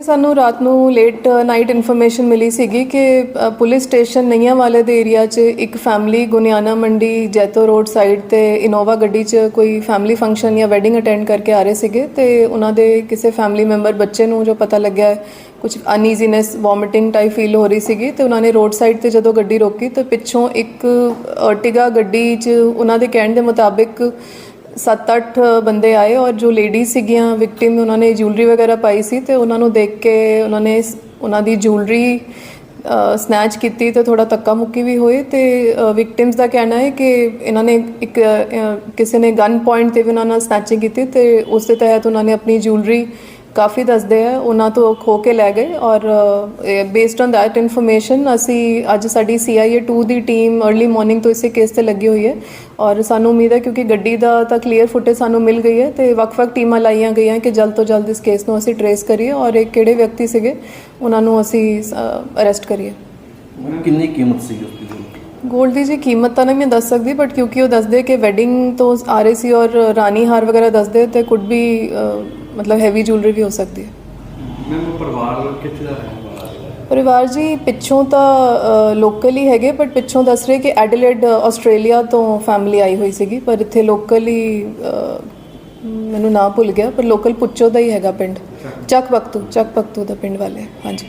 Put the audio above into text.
ਸਾਨੂੰ ਰਾਤ ਨੂੰ ਲੇਟ ਨਾਈਟ ਇਨਫੋਰਮੇਸ਼ਨ ਮਿਲੀ ਸੀਗੀ ਕਿ ਪੁਲਿਸ ਸਟੇਸ਼ਨ ਨਈਆਂ ਵਾਲੇ ਦੇ ਏਰੀਆ 'ਚ ਇੱਕ ਫੈਮਿਲੀ ਗੁਨਿਆਨਾ ਮੰਡੀ, ਜੈਤੋ ਰੋਡ ਸਾਈਡ ਤੇ ਇਨੋਵਾ ਗੱਡੀ 'ਚ ਕੋਈ ਫੈਮਿਲੀ ਫੰਕਸ਼ਨ ਜਾਂ ਵੈਡਿੰਗ ਅਟੈਂਡ ਕਰਕੇ ਆ ਰਹੇ ਸੀਗੇ ਤੇ ਉਹਨਾਂ ਦੇ ਕਿਸੇ ਫੈਮਿਲੀ ਮੈਂਬਰ ਬੱਚੇ ਨੂੰ ਜੋ ਪਤਾ ਲੱਗਿਆ ਕੁਝ ਅਨਈਜ਼ੀਨੈਸ ਵੋਮਿਟਿੰਗ ਟਾਈਪ ਫੀਲ ਹੋ ਰਹੀ ਸੀਗੀ ਤੇ ਉਹਨਾਂ ਨੇ ਰੋਡ ਸਾਈਡ ਤੇ ਜਦੋਂ ਗੱਡੀ ਰੋਕੀ ਤੇ ਪਿੱਛੋਂ ਇੱਕ ਅਰਟਿਗਾ ਗੱਡੀ 'ਚ ਉਹਨਾਂ ਦੇ ਕਹਿਣ ਦੇ ਮੁਤਾਬਿਕ 7-8 ਬੰਦੇ ਆਏ ਔਰ ਜੋ ਲੇਡੀ ਸੀਗੀਆਂ ਵਿਕਟਿਮ ਉਹਨਾਂ ਨੇ ਜੁਐਲਰੀ ਵਗੈਰਾ ਪਾਈ ਸੀ ਤੇ ਉਹਨਾਂ ਨੂੰ ਦੇਖ ਕੇ ਉਹਨਾਂ ਨੇ ਉਹਨਾਂ ਦੀ ਜੁਐਲਰੀ ਸਨੈਚ ਕੀਤੀ ਤੇ ਥੋੜਾ ਧੱਕਾ ਮੁੱਕੀ ਵੀ ਹੋਏ ਤੇ ਵਿਕਟਿਮਸ ਦਾ ਕਹਿਣਾ ਹੈ ਕਿ ਇਹਨਾਂ ਨੇ ਇੱਕ ਕਿਸੇ ਨੇ ਗਨ ਪੁਆਇੰਟ ਤੇ ਵੀ ਉਹਨਾਂ ਨਾਲ ਸਨੈਚਿੰਗ ਕੀਤੀ ਤੇ ਉਸ ਦੇ ਤਹਿਤ ਉਹਨਾਂ ਨੇ ਆਪਣੀ ਜੁਐਲਰੀ ਕਾਫੀ ਦੱਸਦੇ ਆ ਉਹਨਾਂ ਤੋਂ ਖੋ ਕੇ ਲੈ ਗਏ ਔਰ ਬੇਸਡ ਔਨ ਦੈਟ ਇਨਫੋਰਮੇਸ਼ਨ ਅਸੀਂ ਅੱਜ ਸਾਡੀ CIA 2 ਦੀ ਟੀਮ अर्ਲੀ ਮਾਰਨਿੰਗ ਤੋਂ ਇਸੇ ਕੇਸ ਤੇ ਲੱਗੀ ਹੋਈ ਹੈ ਔਰ ਸਾਨੂੰ ਉਮੀਦ ਹੈ ਕਿਉਂਕਿ ਗੱਡੀ ਦਾ ਤਾਂ ਕਲੀਅਰ ਫੁਟੇਜ ਸਾਨੂੰ ਮਿਲ ਗਈ ਹੈ ਤੇ ਵੱਖ-ਵੱਖ ਟੀਮਾਂ ਲਾਈਆਂ ਗਈਆਂ ਕਿ ਜਲਦ ਤੋਂ ਜਲਦ ਇਸ ਕੇਸ ਨੂੰ ਅਸੀਂ ਟਰੇਸ ਕਰੀਏ ਔਰ ਇਹ ਕਿਹੜੇ ਵਿਅਕਤੀ ਸੀਗੇ ਉਹਨਾਂ ਨੂੰ ਅਸੀਂ ਅਰੈਸਟ ਕਰੀਏ। ਕਿੰਨੀ ਕੀਮਤ ਸੀ ਉਸ ਦੀ ਗੋਲਡ ਦੀ? ਜੀ ਕੀਮਤ ਤਾਂ ਨਹੀਂ ਮੈਂ ਦੱਸ ਸਕਦੀ ਬਟ ਕਿਉਂਕਿ ਉਹ ਦੱਸਦੇ ਕਿ ਵੈਡਿੰਗ ਤੋਂ ਆ ਰਹੇ ਸੀ ਔਰ ਰਾਣੀ ਹਾਰ ਵਗੈਰਾ ਦੱਸਦੇ ਤੇ ਕੁਡ ਵੀ ਮਤਲਬ ਹੈਵੀ ਜੁਐਲਰੀ ਵੀ ਹੋ ਸਕਦੀ ਹੈ। ਮੈਮ ਪਰਿਵਾਰ ਕਿੱਥੇ ਦਾ ਰਹਿਣ ਵਾਲਾ ਹੈ? ਪਰਿਵਾਰ ਜੀ ਪਿੱਛੋਂ ਤਾਂ ਲੋਕਲ ਹੀ ਹੈਗੇ ਬਟ ਪਿੱਛੋਂ ਦੱਸ ਰਹੇ ਕਿ ਐਡਲੇਡ ਆਸਟ੍ਰੇਲੀਆ ਤੋਂ ਫੈਮਿਲੀ ਆਈ ਹੋਈ ਸੀਗੀ ਪਰ ਇੱਥੇ ਲੋਕਲ ਹੀ ਮੈਨੂੰ ਨਾਂ ਭੁੱਲ ਗਿਆ ਪਰ ਲੋਕਲ ਪੁੱਚੋ ਦਾ ਹੀ ਹੈਗਾ ਪਿੰਡ। ਚੱਕ ਬਖਤੂ ਚੱਕ ਬਖਤੂ ਦਾ ਪਿੰਡ ਵਾਲੇ ਹਾਂਜੀ।